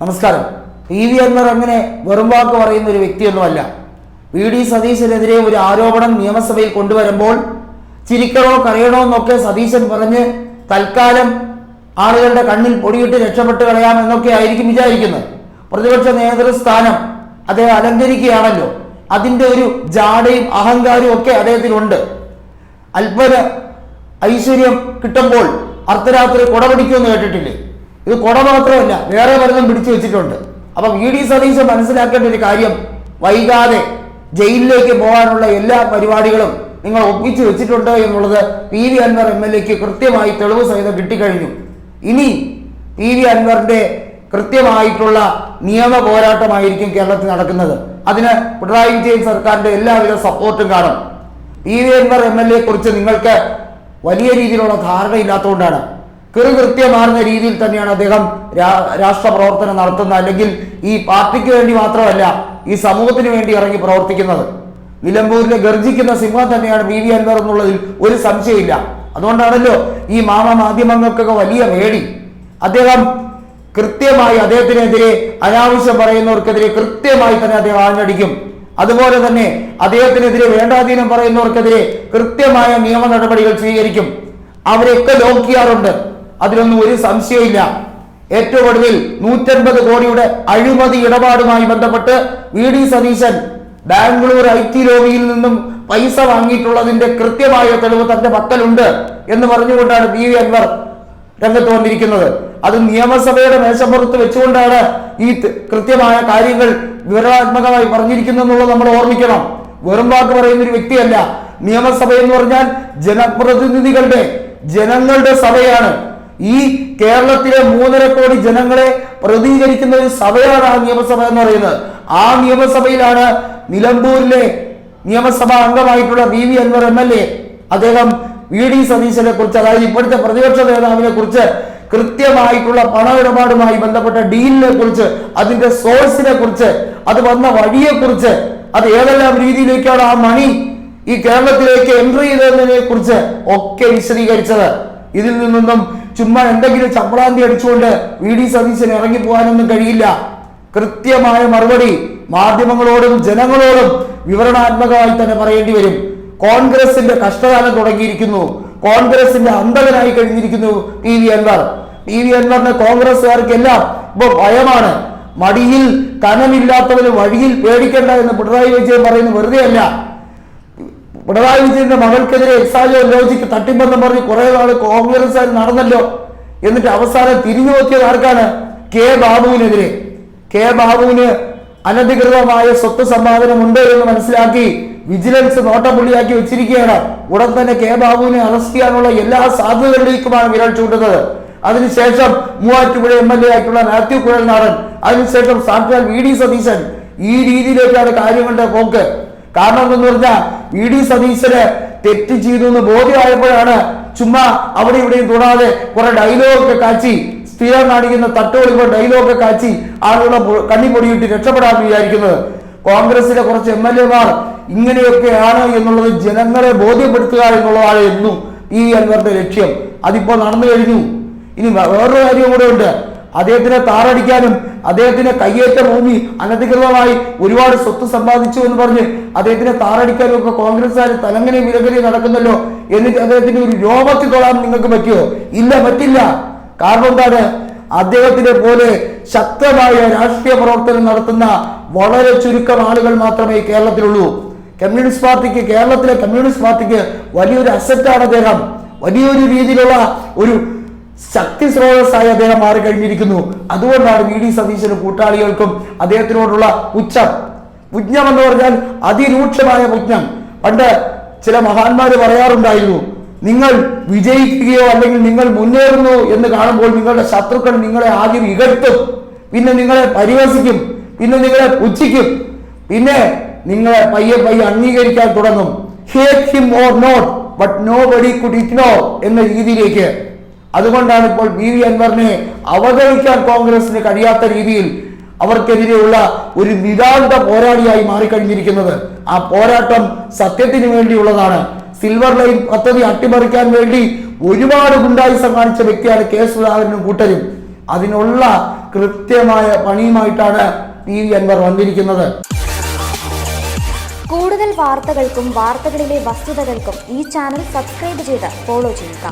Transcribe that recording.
നമസ്കാരം. P V Anwar അങ്ങനെ വെറും വാക്ക് പറയുന്ന ഒരു വ്യക്തിയൊന്നുമല്ല. വി ഡി സതീശനെതിരെ ഒരു ആരോപണം നിയമസഭയിൽ കൊണ്ടുവരുമ്പോൾ ചിരിക്കണോ കരയണോ എന്നൊക്കെ സതീശൻ പറഞ്ഞ് തൽക്കാലം ആളുകളുടെ കണ്ണിൽ പൊടിയിട്ട് രക്ഷപ്പെട്ട് കളയാം എന്നൊക്കെ ആയിരിക്കും വിചാരിക്കുന്നത്. പ്രതിപക്ഷ നേതൃസ്ഥാനം അദ്ദേഹം അലങ്കരിക്കുകയാണല്ലോ. അതിന്റെ ഒരു ജാടയും അഹങ്കാരവും ഒക്കെ അദ്ദേഹത്തിനുണ്ട്. അല്പന ഐശ്വര്യം കിട്ടുമ്പോൾ അർദ്ധരാത്രി കുടപിടിക്കുമെന്ന് കേട്ടിട്ടില്ലേ? ഇത് കുട മാത്രമല്ല വേറെ പലതും പിടിച്ചു വെച്ചിട്ടുണ്ട്. അപ്പം വി ഡി സതീശൻ മനസ്സിലാക്കേണ്ട ഒരു കാര്യം വൈകാതെ ജയിലിലേക്ക് പോകാനുള്ള എല്ലാ പരിപാടികളും നിങ്ങൾ ഒപ്പിച്ചു വെച്ചിട്ടുണ്ട് എന്നുള്ളത് P V Anvar M L എക്ക് കൃത്യമായി തെളിവ് സഹിതം കിട്ടിക്കഴിഞ്ഞു. ഇനി പി വി അൻവറിന്റെ കൃത്യമായിട്ടുള്ള നിയമ പോരാട്ടമായിരിക്കും കേരളത്തിൽ നടക്കുന്നത്. അതിന് പിണറായി വിജയൻ സർക്കാരിന്റെ എല്ലാവിധ സപ്പോർട്ടും കാണും. P V Anvar M L A കുറിച്ച് നിങ്ങൾക്ക് വലിയ രീതിയിലുള്ള ധാരണയില്ലാത്തതുകൊണ്ടാണ്. കൃത്യമാർന്ന രീതിയിൽ തന്നെയാണ് അദ്ദേഹം രാഷ്ട്ര പ്രവർത്തനം നടത്തുന്നത്. അല്ലെങ്കിൽ ഈ പാർട്ടിക്ക് വേണ്ടി മാത്രമല്ല ഈ സമൂഹത്തിന് വേണ്ടി ഇറങ്ങി പ്രവർത്തിക്കുന്നത്. നിലമ്പൂരിനെ ഗർജിക്കുന്ന സിംഹം തന്നെയാണ് ബി വി അൻവർ എന്നുള്ളതിൽ ഒരു സംശയമില്ല. അതുകൊണ്ടാണല്ലോ ഈ മാമ മാധ്യമങ്ങൾക്കൊക്കെ വലിയ പേടി. അദ്ദേഹം കൃത്യമായി അദ്ദേഹത്തിനെതിരെ അനാവശ്യം പറയുന്നവർക്കെതിരെ കൃത്യമായി തന്നെ അദ്ദേഹം ആഞ്ഞടിക്കും. അതുപോലെ തന്നെ അദ്ദേഹത്തിനെതിരെ വേണ്ടാധീനം പറയുന്നവർക്കെതിരെ കൃത്യമായ നിയമ നടപടികൾ സ്വീകരിക്കും. അവരെയൊക്കെ ലോക്ക് ചെയ്യാറുണ്ട് അതിലൊന്നും ഒരു സംശയമില്ല ഏറ്റവും ഒടുവിൽ നൂറ്റൻപത് കോടിയുടെ അഴിമതി ഇടപാടുമായി ബന്ധപ്പെട്ട് V D Satheesan Bangalore I T ലോബിയിൽ നിന്നും പൈസ വാങ്ങിയിട്ടുള്ളതിന്റെ കൃത്യമായ തെളിവ് തന്റെ പക്കലുണ്ട് എന്ന് പറഞ്ഞുകൊണ്ടാണ് പി വി അൻവർ രംഗത്ത് വന്നിരിക്കുന്നത്. അത് നിയമസഭയുടെ മേശപ്പുറത്ത് വെച്ചുകൊണ്ടാണ് ഈ കൃത്യമായ കാര്യങ്ങൾ വിവരണാത്മകമായി പറഞ്ഞിരിക്കുന്നു എന്നുള്ളത് നമ്മൾ ഓർമ്മിക്കണം. വെറും വാക്ക് പറയുന്ന ഒരു വ്യക്തിയല്ല. നിയമസഭ എന്ന് പറഞ്ഞാൽ ജനപ്രതിനിധികളുടെ ജനങ്ങളുടെ സഭയാണ്. ഈ കേരളത്തിലെ മൂന്നര കോടി ജനങ്ങളെ പ്രതികരിക്കുന്ന ഒരു സഭയാണ് ആ നിയമസഭ എന്ന് പറയുന്നത്. ആ നിയമസഭയിലാണ് നിലമ്പൂരിലെ നിയമസഭാ അംഗമായിട്ടുള്ള V V Anvar M L A അദ്ദേഹം വി ഡി സതീശനെ കുറിച്ച് അതായത് ഇപ്പോഴത്തെ പ്രതിപക്ഷ നേതാവിനെ കുറിച്ച് കൃത്യമായിട്ടുള്ള പണമിടപാടുമായി ബന്ധപ്പെട്ട ഡീലിനെ കുറിച്ച് അതിന്റെ സോഴ്സിനെ കുറിച്ച് അത് വന്ന വഴിയെ കുറിച്ച് അത് ഏതെല്ലാം രീതിയിലേക്കാണ് ആ മണി ഈ കേരളത്തിലേക്ക് എൻട്രി ചെയ്തതിനെ കുറിച്ച് ഒക്കെ വിശദീകരിച്ചത്. ഇതിൽ നിന്നൊന്നും ചുമ്മാ എന്തെങ്കിലും ചപ്പളാന്തി അടിച്ചുകൊണ്ട് വി ഡി സതീശന് ഇറങ്ങി പോകാനൊന്നും കഴിയില്ല. കൃത്യമായ മറുപടി മാധ്യമങ്ങളോടും ജനങ്ങളോടും വിവരണാത്മകമായി തന്നെ പറയേണ്ടി വരും. കോൺഗ്രസിന്റെ കഷ്ടകാലം തുടങ്ങിയിരിക്കുന്നു. കോൺഗ്രസിന്റെ അന്തകനായി കഴിഞ്ഞിരിക്കുന്നു P V Anvar. P V അൻവറിന് കോൺഗ്രസ്സുകാർക്കെല്ലാം ഇപ്പൊ ഭയമാണ്. മടിയിൽ കനമില്ലാത്തവന് വഴിയിൽ പേടിക്കണ്ട എന്ന് പിണറായി വിജയൻ പറയുന്നത് വെറുതെ അല്ല പിണറായി വിജയന്റെ മകൾക്കെതിരെ എക്സാജോ ലോജിക്ക് തട്ടിപ്പെന്ന് പറഞ്ഞ് കുറെ നാൾ കോൺഗ്രസ് നടന്നല്ലോ. എന്നിട്ട് അവസാനം തിരിഞ്ഞു നോക്കിയത് ആർക്കാണ്? കെ ബാബുവിനെതിരെ. കെ ബാബുവിന് അനധികൃതമായ സ്വത്ത് സമ്പാദനമുണ്ട് എന്ന് മനസ്സിലാക്കി വിജിലൻസ് നോട്ടപ്പുള്ളിയാക്കി വെച്ചിരിക്കുകയാണ്. ഉടൻ തന്നെ കെ ബാബുവിനെ അറസ്റ്റ് ചെയ്യാനുള്ള എല്ലാ സാധ്യതകളിലേക്കുമാണ് വിരൽ ചൂണ്ടുന്നത്. അതിനുശേഷം മൂവാറ്റുപുഴ എം എൽ എ ആയിട്ടുള്ള മാത്യു കുഴൽനാടൻ അതിനുശേഷം സാക്ഷാൽ വി ഡി സതീശൻ ഈ രീതിയിലേക്കാണ് കാര്യങ്ങളുടെ പോക്ക്. കാരണം എന്തെന്ന് പറഞ്ഞാൽ ഇ ഡി സതീശന് തെറ്റ് ചെയ്തു എന്ന് ബോധ്യമായപ്പോഴാണ് ചുമ്മാ അവിടെ ഇവിടെയും തൊടാതെ കുറെ ഡയലോഗൊക്കെ കാച്ചി സ്ഥിരം കാണിക്കുന്ന തട്ടുകളിപ്പോ ഡയലോഗൊക്കെ കാച്ചി ആളുകളെ പൊ- കണ്ണി പൊടിയിട്ട് രക്ഷപ്പെടാൻ വിചാരിക്കുന്നത്. കോൺഗ്രസിലെ കുറച്ച് എം എൽ എമാർ ഇങ്ങനെയൊക്കെയാണ് എന്നുള്ളത് ജനങ്ങളെ ബോധ്യപ്പെടുത്തുക എന്നുള്ളതാണ് എന്നും ഈ അൻവറിന്റെ ലക്ഷ്യം. അതിപ്പോ നടന്നു കഴിഞ്ഞു. ഇനി വേറൊരു കാര്യം കൂടെ ഉണ്ട്. അദ്ദേഹത്തിനെ താറടിക്കാനും അദ്ദേഹത്തിന് കയ്യേറ്റ ഭൂമി അനധികൃതമായി ഒരുപാട് സ്വത്ത് സമ്പാദിച്ചു എന്ന് പറഞ്ഞ് അദ്ദേഹത്തിനെ താറടിക്കാനും ഒക്കെ കോൺഗ്രസ്സുകാർ തലങ്ങനെ വിലകരി നടക്കുന്നല്ലോ എന്നിട്ട് അദ്ദേഹത്തിന് ഒരു രോമത്തിൽ തൊടാൻ നിങ്ങൾക്ക് പറ്റുമോ? ഇല്ല പറ്റില്ല. കാരണം എന്താണ്? അദ്ദേഹത്തിനെ പോലെ ശക്തമായ രാഷ്ട്രീയ പ്രവർത്തനം നടത്തുന്ന വളരെ ചുരുക്കം ആളുകൾ മാത്രമേ കേരളത്തിലുള്ളൂ. കമ്മ്യൂണിസ്റ്റ് പാർട്ടിക്ക് കേരളത്തിലെ കമ്മ്യൂണിസ്റ്റ് പാർട്ടിക്ക് വലിയൊരു അസറ്റാണ് അദ്ദേഹം. വലിയൊരു രീതിയിലുള്ള ഒരു ശക്തി സ്രോതസ്സായി അദ്ദേഹം മാറിക്കഴിഞ്ഞിരിക്കുന്നു. അതുകൊണ്ടാണ് വി ഡി സതീശന് കൂട്ടാളികൾക്കും അദ്ദേഹത്തിനോടുള്ള ഉച്ച വിജ്ഞം എന്ന് പറഞ്ഞാൽ അതിരൂക്ഷമായ വിജ്ഞം പണ്ട് ചില മഹാന്മാര് പറയാറുണ്ടായിരുന്നു നിങ്ങൾ വിജയിക്കുകയോ അല്ലെങ്കിൽ നിങ്ങൾ മുന്നേറുന്നു എന്ന് കാണുമ്പോൾ നിങ്ങളുടെ ശത്രുക്കൾ നിങ്ങളെ ആദ്യം ഇകഴ്ത്തും പിന്നെ നിങ്ങളെ പരിഹസിക്കും. പിന്നെ നിങ്ങളെ പുച്ഛിക്കും. പിന്നെ നിങ്ങളെ പയ്യെ പയ്യെ അംഗീകരിക്കാൻ തുടങ്ങും. Him or not but nobody could എന്ന രീതിയിലേക്ക് അതുകൊണ്ടാണ് ഇപ്പോൾ ബി വി അൻവറിനെ അവഗണിക്കാൻ കോൺഗ്രസിന് കഴിയാത്ത രീതിയിൽ അവർക്കെതിരെയുള്ള ഒരു നിതാന്ത പോരാളിയായി മാറിക്കഴിഞ്ഞിരിക്കുന്നത്. ആ പോരാട്ടം സത്യത്തിന് വേണ്ടിയുള്ളതാണ്. സിൽവർ ലൈൻ പദ്ധതി അട്ടിമറിക്കാൻ വേണ്ടി ഒരുപാട് ഗുണ്ടായുസം കാണിച്ച വ്യക്തിയാണ് കെ സുധാകരനും കൂട്ടരും. അതിനുള്ള കൃത്യമായ പണിയുമായിട്ടാണ് പി വി അൻവർ വന്നിരിക്കുന്നത്. കൂടുതൽ വാർത്തകൾക്കും വാർത്തകളിലെ വസ്തുതകൾക്കും ഈ ചാനൽ സബ്സ്ക്രൈബ് ചെയ്ത് ഫോളോ ചെയ്യുക.